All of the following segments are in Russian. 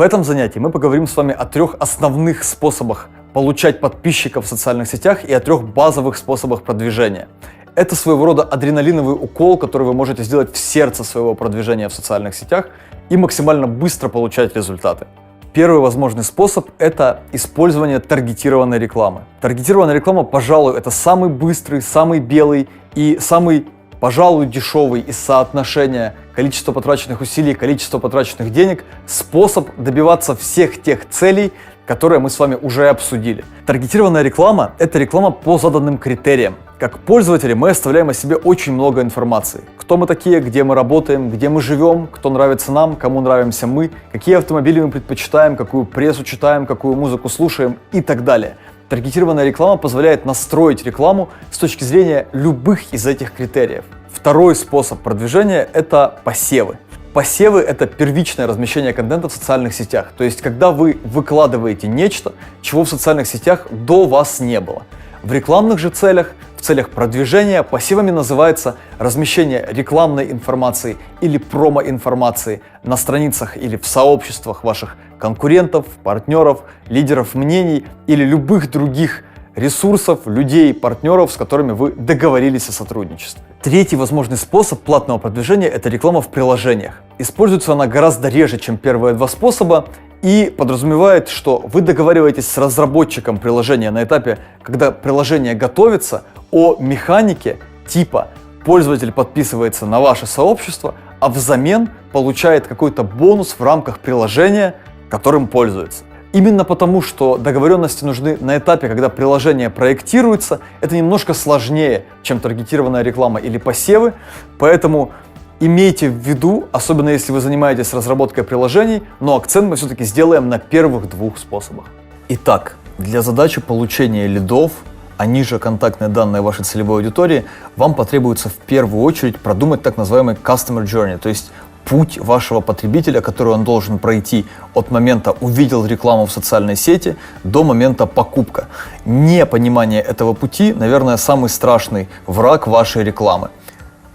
В этом занятии мы поговорим с вами о трех основных способах получать подписчиков в социальных сетях и о трех базовых способах продвижения. Это своего рода адреналиновый укол, который вы можете сделать в сердце своего продвижения в социальных сетях и максимально быстро получать результаты. Первый возможный способ – это использование таргетированной рекламы. Таргетированная реклама, пожалуй, это самый быстрый, самый белый и самый, пожалуй, дешевый из соотношения количества потраченных усилий, количества потраченных денег способ добиваться всех тех целей, которые мы с вами уже обсудили. Таргетированная реклама – это реклама по заданным критериям. Как пользователи мы оставляем о себе очень много информации. Кто мы такие, где мы работаем, где мы живем, кто нравится нам, кому нравимся мы, какие автомобили мы предпочитаем, какую прессу читаем, какую музыку слушаем и так далее. Таргетированная реклама позволяет настроить рекламу с точки зрения любых из этих критериев. Второй способ продвижения – это посевы. Посевы — это первичное размещение контента в социальных сетях. То есть, когда вы выкладываете нечто, чего в социальных сетях до вас не было. В рекламных же целях, в целях продвижения пассивами называется размещение рекламной информации или промо-информации на страницах или в сообществах ваших конкурентов, партнеров, лидеров мнений или любых других ресурсов, людей, партнеров, с которыми вы договорились о сотрудничестве. Третий возможный способ платного продвижения – это реклама в приложениях. Используется она гораздо реже, чем первые два способа, и подразумевает, что вы договариваетесь с разработчиком приложения на этапе, когда приложение готовится, о механике типа пользователь подписывается на ваше сообщество, а взамен получает какой-то бонус в рамках приложения, которым пользуется. Именно потому, что договоренности нужны на этапе, когда приложение проектируется, это немножко сложнее, чем таргетированная реклама или посевы, поэтому имейте в виду, особенно если вы занимаетесь разработкой приложений, но акцент мы все-таки сделаем на первых двух способах. Итак, для задачи получения лидов, а ниже контактные данные вашей целевой аудитории, вам потребуется в первую очередь продумать так называемый Customer Journey, то есть путь вашего потребителя, который он должен пройти от момента увидел рекламу в социальной сети до момента покупка. Непонимание этого пути, наверное, самый страшный враг вашей рекламы.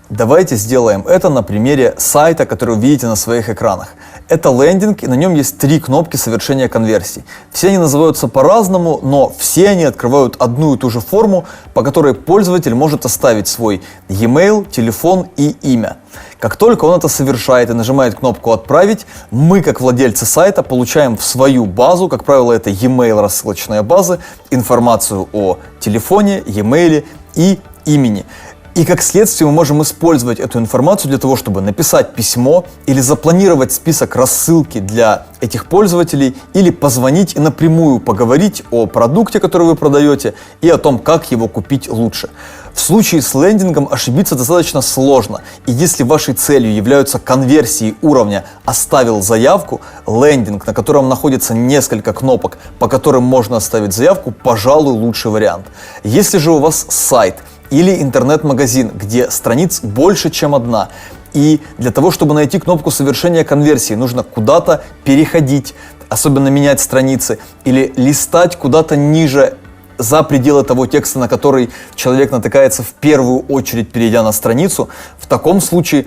Давайте сделаем это на примере сайта, который вы видите на своих экранах. Это лендинг, и на нем есть три кнопки совершения конверсий. Все они называются по-разному, но все они открывают одну и ту же форму, по которой пользователь может оставить свой e-mail, телефон и имя. Как только он это совершает и нажимает кнопку «Отправить», мы, как владельцы сайта, получаем в свою базу, как правило, это e-mail рассылочная база, информацию о телефоне, e-mail и имени. И как следствие мы можем использовать эту информацию для того, чтобы написать письмо или запланировать список рассылки для этих пользователей или позвонить и напрямую поговорить о продукте, который вы продаете и о том, как его купить лучше. В случае с лендингом ошибиться достаточно сложно, и если вашей целью являются конверсии уровня «оставил заявку», лендинг, на котором находится несколько кнопок, по которым можно оставить заявку, пожалуй, лучший вариант. Если же у вас сайт – или интернет-магазин, где страниц больше, чем одна. И для того, чтобы найти кнопку совершения конверсии, нужно куда-то переходить, особенно менять страницы, или листать куда-то ниже за пределы того текста, на который человек натыкается в первую очередь, перейдя на страницу. В таком случае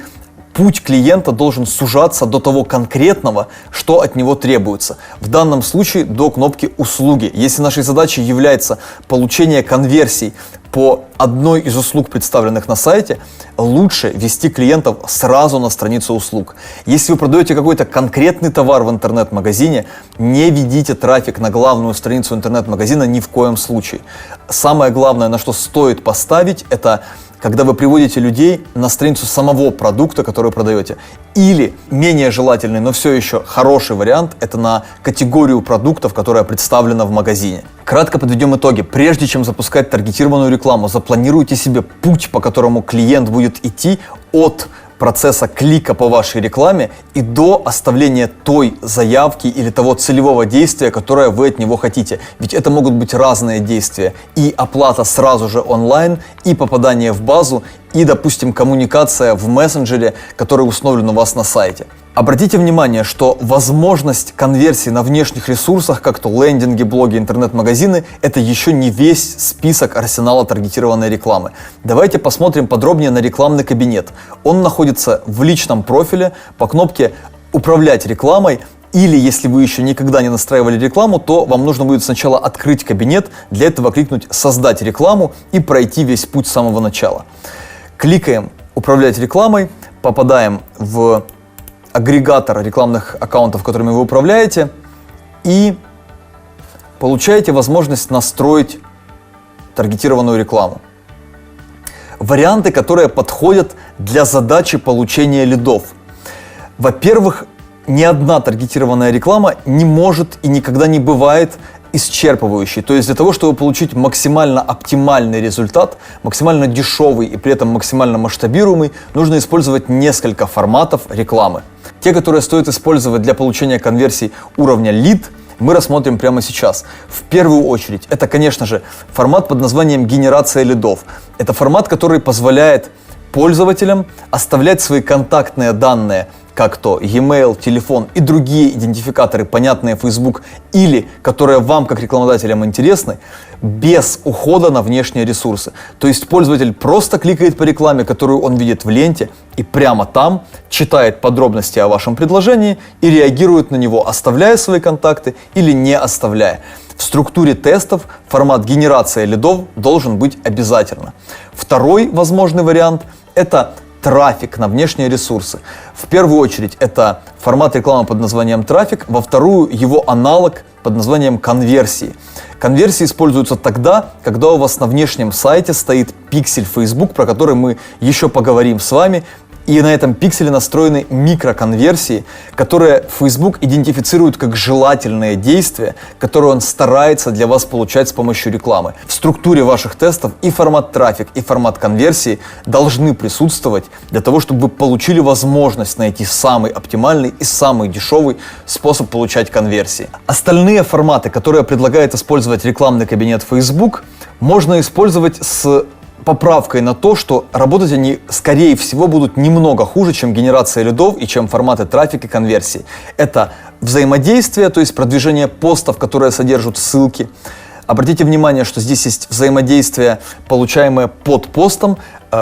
путь клиента должен сужаться до того конкретного, что от него требуется. В данном случае до кнопки «Услуги». Если нашей задачей является получение конверсий по одной из услуг, представленных на сайте, лучше вести клиентов сразу на страницу услуг. Если вы продаете какой-то конкретный товар в интернет-магазине, не ведите трафик на главную страницу интернет-магазина ни в коем случае. Самое главное, на что стоит поставить, это когда вы приводите людей на страницу самого продукта, который продаете. Или менее желательный, но все еще хороший вариант – это на категорию продуктов, которая представлена в магазине. Кратко подведем итоги. Прежде чем запускать таргетированную рекламу, запланируйте себе путь, по которому клиент будет идти от процесса клика по вашей рекламе и до оставления той заявки или того целевого действия, которое вы от него хотите. Ведь это могут быть разные действия. И оплата сразу же онлайн, и попадание в базу, и, допустим, коммуникация в мессенджере, который установлен у вас на сайте. Обратите внимание, что возможность конверсии на внешних ресурсах, как то лендинги, блоги, интернет-магазины, это еще не весь список арсенала таргетированной рекламы. Давайте посмотрим подробнее на рекламный кабинет. Он находится в личном профиле по кнопке «Управлять рекламой» Или если вы еще никогда не настраивали рекламу, то вам нужно будет сначала открыть кабинет, для этого кликнуть «Создать рекламу» и пройти весь путь с самого начала. Кликаем «Управлять рекламой», попадаем в агрегатор рекламных аккаунтов, которыми вы управляете, и получаете возможность настроить таргетированную рекламу. Варианты, которые подходят для задачи получения лидов. Во-первых, ни одна таргетированная реклама не может и никогда не бывает исчерпывающей. То есть для того, чтобы получить максимально оптимальный результат, максимально дешевый и при этом максимально масштабируемый, нужно использовать несколько форматов рекламы. Те, которые стоит использовать для получения конверсий уровня lead, мы рассмотрим прямо сейчас. В первую очередь, это, конечно же, формат под названием генерация лидов. Это формат, который позволяет пользователям оставлять свои контактные данные как то e-mail, телефон и другие идентификаторы, понятные Facebook, или которые вам, как рекламодателям, интересны, без ухода на внешние ресурсы. То есть пользователь просто кликает по рекламе, которую он видит в ленте, и прямо там читает подробности о вашем предложении и реагирует на него, оставляя свои контакты или не оставляя. В структуре тестов формат генерации лидов должен быть обязательно. Второй возможный вариант – это трафик на внешние ресурсы. В первую очередь это формат рекламы под названием трафик, во вторую его аналог под названием конверсии. Конверсии используются тогда, когда у вас на внешнем сайте стоит пиксель Facebook, про который мы еще поговорим с вами, и на этом пикселе настроены микроконверсии, которые Facebook идентифицирует как желательные действия, которые он старается для вас получать с помощью рекламы. В структуре ваших тестов и формат трафик, и формат конверсии должны присутствовать для того, чтобы вы получили возможность найти самый оптимальный и самый дешевый способ получать конверсии. Остальные форматы, которые предлагает использовать рекламный кабинет Facebook, можно использовать с поправкой на то, что работать они, скорее всего, будут немного хуже, чем генерация лидов и чем форматы трафика и конверсии. Это взаимодействие, то есть продвижение постов, которые содержат ссылки. Обратите внимание, что здесь есть взаимодействие, получаемое под постом,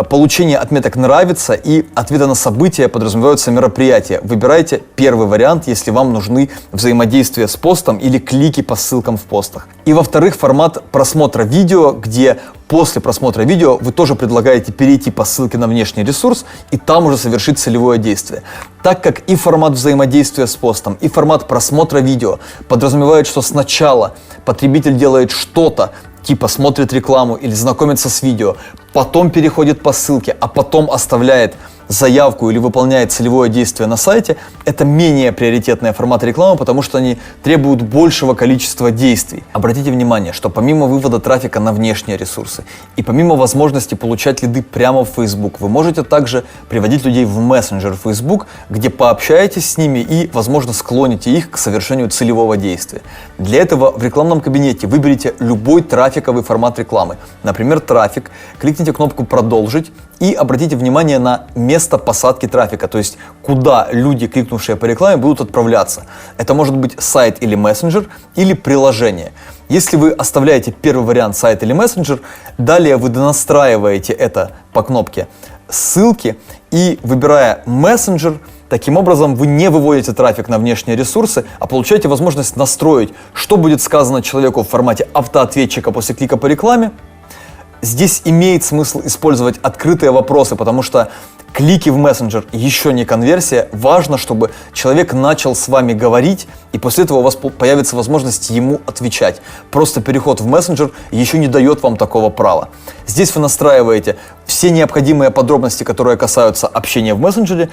получение отметок «нравится» и ответы на события подразумеваются мероприятия. Выбирайте первый вариант, если вам нужны взаимодействия с постом или клики по ссылкам в постах. И во-вторых, формат просмотра видео, где после просмотра видео вы тоже предлагаете перейти по ссылке на внешний ресурс и там уже совершить целевое действие. Так как и формат взаимодействия с постом, и формат просмотра видео подразумевает, что сначала потребитель делает что-то, типа смотрит рекламу или знакомится с видео, потом переходит по ссылке, а потом оставляет заявку или выполняет целевое действие на сайте, это менее приоритетные форматы рекламы, потому что они требуют большего количества действий. Обратите внимание, что помимо вывода трафика на внешние ресурсы и помимо возможности получать лиды прямо в Facebook, вы можете также приводить людей в мессенджер Facebook, где пообщаетесь с ними и, возможно, склоните их к совершению целевого действия. Для этого в рекламном кабинете выберите любой трафиковый формат рекламы, например, трафик, кликните кнопку «Продолжить» и обратите внимание на место посадки трафика, то есть куда люди, кликнувшие по рекламе, будут отправляться. Это может быть сайт или мессенджер, или приложение. Если вы оставляете первый вариант сайт или мессенджер, далее вы донастраиваете это по кнопке ссылки и выбирая мессенджер, Таким образом, вы не выводите трафик на внешние ресурсы, а получаете возможность настроить, что будет сказано человеку в формате автоответчика после клика по рекламе, Здесь имеет смысл использовать открытые вопросы, потому что клики в мессенджер еще не конверсия. Важно, чтобы человек начал с вами говорить, и после этого у вас появится возможность ему отвечать. Просто переход в мессенджер еще не дает вам такого права. Здесь вы настраиваете все необходимые подробности, которые касаются общения в мессенджере,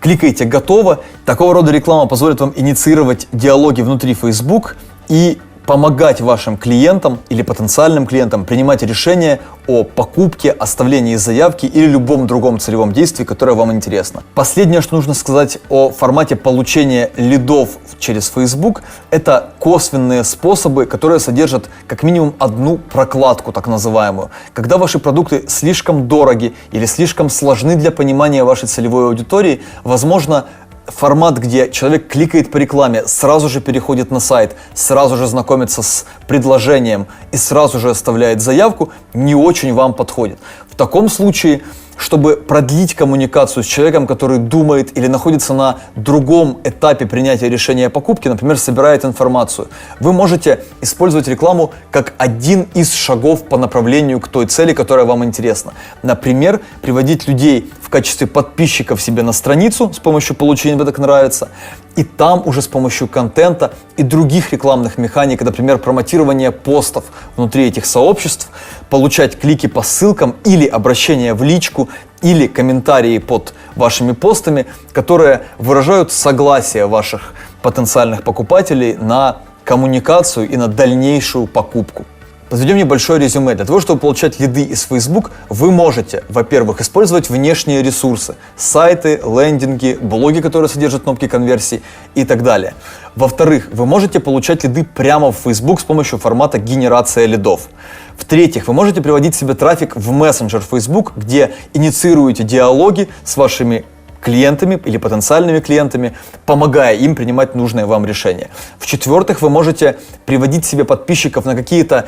кликаете «Готово». Такого рода реклама позволит вам инициировать диалоги внутри Facebook и помогать вашим клиентам или потенциальным клиентам принимать решения о покупке, оставлении заявки или любом другом целевом действии, которое вам интересно. Последнее, что нужно сказать о формате получения лидов через Facebook, это косвенные способы, которые содержат как минимум одну прокладку, так называемую. Когда ваши продукты слишком дороги или слишком сложны для понимания вашей целевой аудитории, возможно, формат, где человек кликает по рекламе, сразу же переходит на сайт, сразу же знакомится с предложением и сразу же оставляет заявку, не очень вам подходит. В таком случае чтобы продлить коммуникацию с человеком, который думает или находится на другом этапе принятия решения о покупке, например, собирает информацию, вы можете использовать рекламу как один из шагов по направлению к той цели, которая вам интересна. Например, приводить людей в качестве подписчиков себе на страницу с помощью получения «Мне так нравится», и там уже с помощью контента и других рекламных механик, например, промотирование постов внутри этих сообществ, получать клики по ссылкам или обращения в личку, или комментарии под вашими постами, которые выражают согласие ваших потенциальных покупателей на коммуникацию и на дальнейшую покупку. Подведем небольшое резюме. Для того, чтобы получать лиды из Facebook, вы можете, во-первых, использовать внешние ресурсы. Сайты, лендинги, блоги, которые содержат кнопки конверсии и так далее. Во-вторых, вы можете получать лиды прямо в Facebook с помощью формата генерация лидов. В-третьих, вы можете приводить себе трафик в мессенджер Facebook, где инициируете диалоги с вашими клиентами или потенциальными клиентами, помогая им принимать нужное вам решение. В-четвертых, вы можете приводить себе подписчиков на какие-то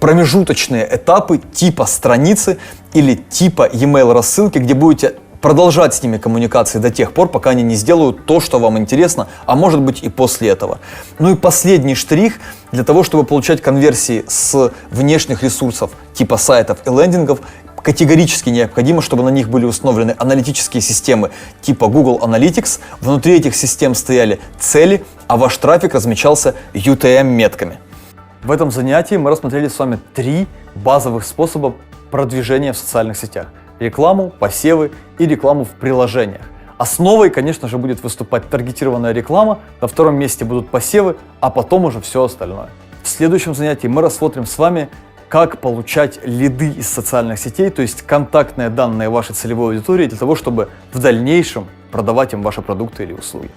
промежуточные этапы типа страницы или типа e-mail рассылки, где будете продолжать с ними коммуникации до тех пор, пока они не сделают то, что вам интересно, а может быть и после этого. Ну и последний штрих для того, чтобы получать конверсии с внешних ресурсов типа сайтов и лендингов, категорически необходимо, чтобы на них были установлены аналитические системы типа Google Analytics. Внутри этих систем стояли цели, а ваш трафик размечался UTM-метками. В этом занятии мы рассмотрели с вами три базовых способа продвижения в социальных сетях. Рекламу, посевы и рекламу в приложениях. Основой, конечно же, будет выступать таргетированная реклама, на втором месте будут посевы, а потом уже все остальное. В следующем занятии мы рассмотрим с вами, как получать лиды из социальных сетей, то есть контактные данные вашей целевой аудитории для того, чтобы в дальнейшем продавать им ваши продукты или услуги.